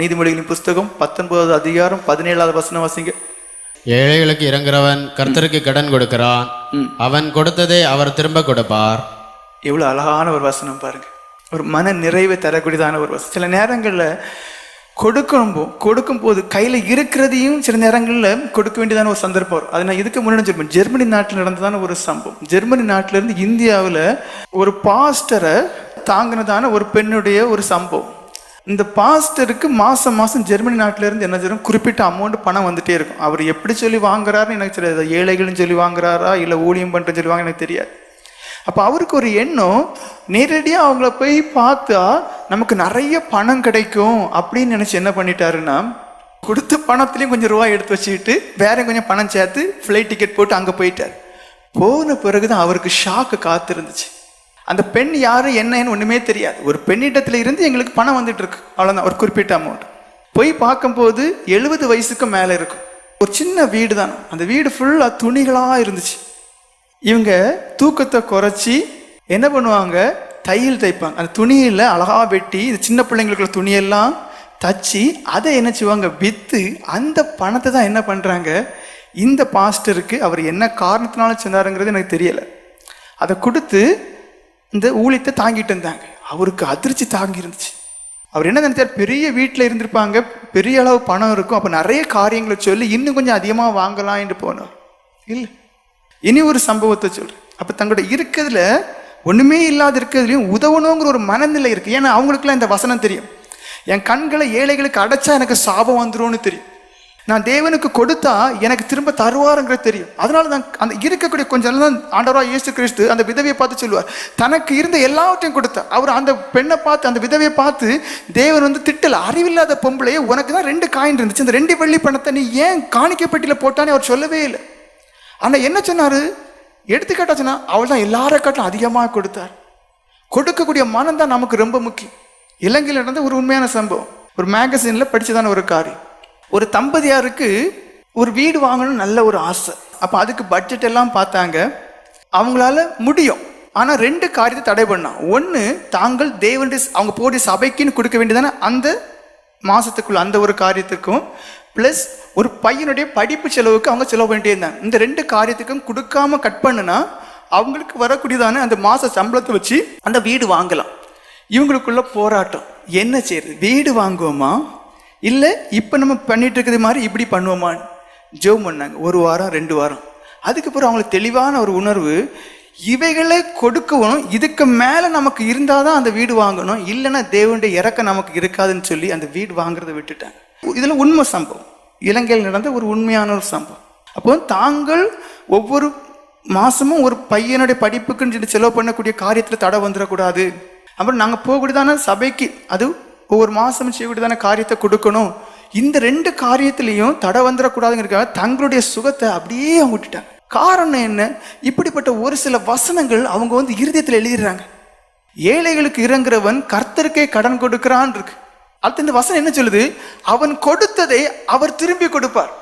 நீதிமொழிகளின் புஸ்தகம் பத்தொன்பதாவது அதிகாரம் பதினேழாவது வசனம் வாசிங்க. ஏழைகளுக்கு இறங்குறவன் கர்த்தருக்கு கடன் கொடுக்கிறான். அவன் கொடுத்ததை அவர் திரும்ப கொடுப்பார். எவ்வளோ அழகான ஒரு வசனம் பாருங்க. ஒரு மன நிறைவை தரக்கூடியதான ஒரு வசனம். சில நேரங்களில் கொடுக்கும் கொடுக்கும் போது கையில் இருக்கிறதையும் சில நேரங்களில் கொடுக்க வேண்டியதான ஒரு சந்தர்ப்பம் வரும். அது நான் இதுக்கு முன்னாடி சொல்லுவேன் ஜெர்மனி நாட்டில் நடந்ததான ஒரு சம்பவம். ஜெர்மனி நாட்டிலேருந்து இந்தியாவில் ஒரு பாஸ்டரை தாங்கினதான ஒரு பெண்ணுடைய ஒரு சம்பவம். இந்த பாஸ்டருக்கு மாதம் மாதம் ஜெர்மனி நாட்டிலேருந்து என்ன செய்யும் குறிப்பிட்ட அமௌண்ட் பணம் வந்துட்டே இருக்கும். அவர் எப்படி சொல்லி வாங்குறாருன்னு எனக்கு தெரியாது. ஏழைகள்னு சொல்லி வாங்குறாரா? இல்லை ஊழியம் பண்ணுறேன்னு சொல்லி வாங்க எனக்கு தெரியாது. அப்போ அவருக்கு ஒரு எண்ணம் நேரடியாக அவங்கள போய் பார்த்தா நமக்கு நிறைய பணம் கிடைக்கும் அப்படின்னு நினச்சி என்ன பண்ணிட்டாருன்னா கொடுத்த பணத்துலேயும் கொஞ்சம் ரூபாய் எடுத்து வச்சுக்கிட்டு வேற கொஞ்சம் பணம் சேர்த்து ஃப்ளைட் டிக்கெட் போட்டு அங்கே போயிட்டார். போன பிறகு தான் அவருக்கு ஷாக்கு காத்திருந்துச்சு. அந்த பெண் யாரு என்னன்னு ஒன்றுமே தெரியாது. ஒரு பெண்ணிடத்துல இருந்து எங்களுக்கு பணம் வந்துட்டு இருக்கு அவ்வளோதான் ஒரு குறிப்பிட்ட அமௌண்ட் போய் பார்க்கும்போது எழுபது வயசுக்கு மேலே இருக்கும். ஒரு சின்ன வீடு தான் அந்த வீடு ஃபுல்லாக துணிகளாக இருந்துச்சு. இவங்க தூக்கத்தை குறைச்சி என்ன பண்ணுவாங்க? தையல் தைப்பாங்க. அந்த துணியில் அழகாக வெட்டி இந்த சின்ன பிள்ளைங்களுக்குள்ள துணியெல்லாம் தச்சு அதை என்ன செய்வாங்க? விற்று அந்த பணத்தை தான் என்ன பண்ணுறாங்க இந்த பாஸ்டருக்கு அவர் என்ன காரணத்தினால சொன்னாருங்கிறது எனக்கு தெரியலை. அதை கொடுத்து இந்த ஊழியத்தை தாங்கிட்டு இருந்தாங்க. அவருக்கு அதிர்ச்சி தாங்கி இருந்துச்சு அவர் என்ன நினைச்சார்? பெரிய வீட்டில் இருந்திருப்பாங்க பெரிய அளவு பணம் இருக்கும் அப்போ நிறைய காரியங்களை சொல்லி இன்னும் கொஞ்சம் அதிகமாக வாங்கலாம் என்று போனார். இல்லை. இனி ஒரு சம்பவத்தை சொல்கிறேன் அப்போ தங்களோட இருக்கிறதுல ஒன்றுமே இல்லாத இருக்கிறதுலையும் உதவணுங்கிற ஒரு மனநிலை இருக்குது ஏன்னா அவங்களுக்குலாம் இந்த வசனம் தெரியும். என் கண்களை ஏழைகளுக்கு அடைச்சா எனக்கு சாபம் வந்துரும்னு தெரியும். நான் தேவனுக்கு கொடுத்தா எனக்கு திரும்ப தருவாருங்கிறது தெரியும். அதனால தான் அந்த இருக்கக்கூடிய கொஞ்சம் நாள் தான் ஆண்டவராக இயேசு கிறிஸ்து அந்த விதவையை பார்த்து சொல்லுவார். தனக்கு இருந்த எல்லாவற்றையும் கொடுத்தா அவர் அந்த பெண்ணை பார்த்து அந்த விதவையை பார்த்து தேவன் வந்து திட்டல. அறிவில்லாத பொம்பளையே உனக்கு தான் ரெண்டு காயின் இருந்துச்சு. இந்த ரெண்டு வெள்ளி பணத்தை நீ ஏன் காணிக்கப்பட்டியில் போட்டானே அவர் சொல்லவே இல்லை. ஆனால் என்ன சொன்னார்? எடுத்துக்காட்டா சொன்னால் அவள் தான் எல்லாரை காட்டிலும் அதிகமாக கொடுத்தார். கொடுக்கக்கூடிய மனம் தான் நமக்கு ரொம்ப முக்கியம். இலங்கையில் நடந்த ஒரு உண்மையான சம்பவம். ஒரு மேகசினில் படித்ததான ஒரு காரியம். ஒரு தம்பதியாருக்கு ஒரு வீடு வாங்கணும்னு நல்ல ஒரு ஆசை. அப்போ அதுக்கு பட்ஜெட் எல்லாம் பார்த்தாங்க. அவங்களால முடியும். ஆனால் ரெண்டு காரியத்தை தடை பண்ணான். ஒன்று தாங்கள் தேவனுடைய அவங்க போடி சபைக்குன்னு கொடுக்க வேண்டியதானே அந்த மாதத்துக்குள்ள அந்த ஒரு காரியத்துக்கும். ப்ளஸ் ஒரு பையனுடைய படிப்பு செலவுக்கு அவங்க செலவு வேண்டியிருந்தாங்க இந்த ரெண்டு காரியத்துக்கும் கொடுக்காம கட் பண்ணுனா அவங்களுக்கு வரக்கூடியதான அந்த மாத சம்பளத்தை வச்சு அந்த வீடு வாங்கலாம். இவங்களுக்குள்ள போராட்டம். என்ன செய்யுது வீடு வாங்குவோமா? இல்லை இப்போ நம்ம பண்ணிட்டு இருக்கிறது மாதிரி இப்படி பண்ணுவோமான்னு. ஜெபம் பண்ணாங்க. ஒரு வாரம் ரெண்டு வாரம். அதுக்கப்புறம் அவங்களுக்கு தெளிவான ஒரு உணர்வு இவைகளை கொடுக்கவும் இதுக்கு மேலே நமக்கு இருந்தால் தான் அந்த வீடு வாங்கணும் இல்லைன்னா தேவனுடைய இறக்க நமக்கு இருக்காதுன்னு சொல்லி அந்த வீடு வாங்குறதை விட்டுட்டாங்க. இதில் உண்மை சம்பவம். இலங்கையில் நடந்த ஒரு உண்மையான ஒரு சம்பவம். அப்போ தாங்கள் ஒவ்வொரு மாதமும் ஒரு பையனுடைய படிப்புக்குன்னு சொல்லி செலவு பண்ணக்கூடிய காரியத்தில் தடை வந்துடக்கூடாது. அப்புறம் நாங்கள் போகக்கூடியதான சபைக்கு அது ஒவ்வொரு மாதமும் செய்யக்கூடியதான காரியத்தை கொடுக்கணும். இந்த ரெண்டு காரியத்திலையும் தடை வந்துடக்கூடாதுங்கிறதுக்காக தங்களுடைய சுகத்தை அப்படியே அவங்க விட்டுட்டாங்க. காரணம் என்ன? இப்படிப்பட்ட ஒரு சில வசனங்கள் அவங்க வந்து இருதயத்தில் எழுதிடுறாங்க. ஏழைகளுக்கு இறங்குறவன் கர்த்தருக்கே கடன் கொடுக்கிறான் இருக்கு. அடுத்து இந்த வசனம் என்ன சொல்லுது? அவன் கொடுத்ததை அவர் திரும்பி கொடுப்பார்.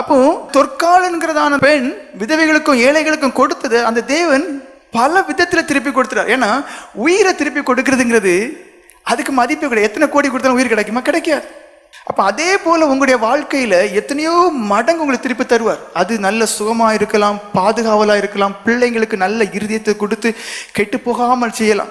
அப்போ தொற்காலன்கிறதான பெண் விதவைகளுக்கும் ஏழைகளுக்கும் கொடுத்தது அந்த தேவன் பல விதத்தில் திருப்பி கொடுத்துறார் ஏன்னா உயிரை திருப்பி கொடுக்கறதுங்கிறது அதுக்கு மதிப்பு கிடையாது. எத்தனை கோடி கொடுத்தாலும் உயிர் கிடைக்குமா? கிடைக்காது. அப்போ அதே போல் உங்களுடைய வாழ்க்கையில் எத்தனையோ மடங்கு உங்களுக்கு திருப்பி தருவார். அது நல்ல சுகமாக இருக்கலாம் பாதுகாவலாக இருக்கலாம் பிள்ளைங்களுக்கு நல்ல இருதயத்தை கொடுத்து கெட்டு போகாமல் செய்யலாம்.